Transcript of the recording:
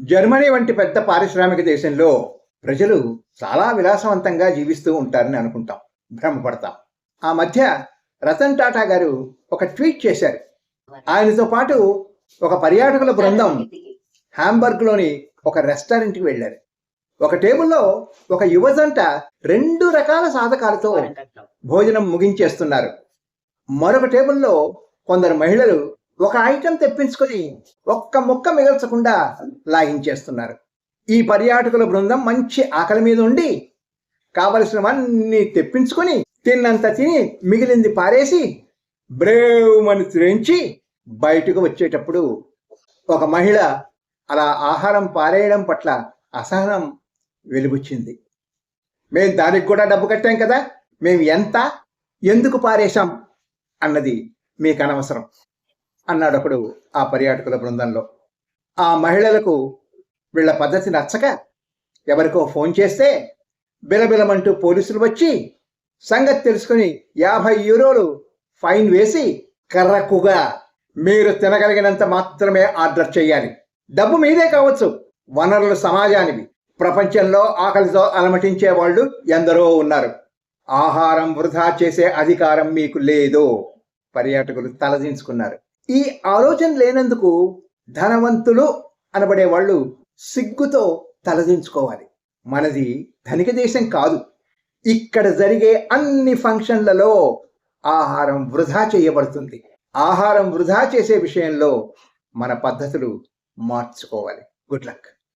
Germany వంటి పెద్ద పారిశ్రామిక దేశంలో ప్రజలు చాలా విలాసవంతంగా జీవిస్తూ ఉంటారని అనుకుంటాం భ్రమపడతాం. ఆ మధ్య రతన్ టాటా గారు ఒక ట్వీట్ చేశారు. ఆయనతో పాటు ఒక పర్యాటకుల బృందం హాంబర్గ్లోని ఒక రెస్టారెంట్కి వెళ్ళారు. ఒక టేబుల్లో ఒక యువజంట రెండు రకాల సాధకాలతో భోజనం ముగించేస్తున్నారు. మరొక టేబుల్లో కొందరు మహిళలు ఒక ఐటెం తెప్పించుకొని ఒక్క ముక్క మిగల్చకుండా లాగించేస్తున్నారు. ఈ పర్యాటకుల బృందం మంచి ఆకలి మీద ఉండి కావలసినవన్నీ తెప్పించుకొని తిన్నంత తిని మిగిలింది పారేసి బ్రేవ్మని త్రెంచి బయటకు వచ్చేటప్పుడు ఒక మహిళ అలా ఆహారం పారేయడం పట్ల అసహనం వెలుగుచ్చింది. మేము దానికి కూడా డబ్బు కట్టాం కదా మేము ఎంత ఎందుకు పారేశాం అన్నది మీకు అనవసరం అన్నాడు ఒకడు ఆ పర్యాటకుల బృందంలో. ఆ మహిళలకు వీళ్ళ పద్ధతి నచ్చక ఎవరికో ఫోన్ చేస్తే బిలబిలమంటూ పోలీసులు వచ్చి సంగతి తెలుసుకుని యాభై యూరోలు ఫైన్ వేసి కర్రకుగా మీరు తినగలిగినంత మాత్రమే ఆర్డర్ చేయాలి. డబ్బు మీదే కావచ్చు. వనరులు సమాజానివి. ప్రపంచంలో ఆకలితో అలమటించే వాళ్ళు ఎందరో ఉన్నారు. ఆహారం వృధా చేసే అధికారం మీకు లేదు. పర్యాటకులు తలదించుకున్నారు. ఈ ఆలోచన లేనందుకు ధనవంతులు అనబడే వాళ్ళు సిగ్గుతో తలదించుకోవాలి. మనది ధనిక దేశం కాదు. ఇక్కడ జరిగే అన్ని ఫంక్షన్లలో ఆహారం వృధా చేయబడుతుంది. ఆహారం వృధా చేసే విషయంలో మన పద్ధతులు మార్చుకోవాలి. Good luck.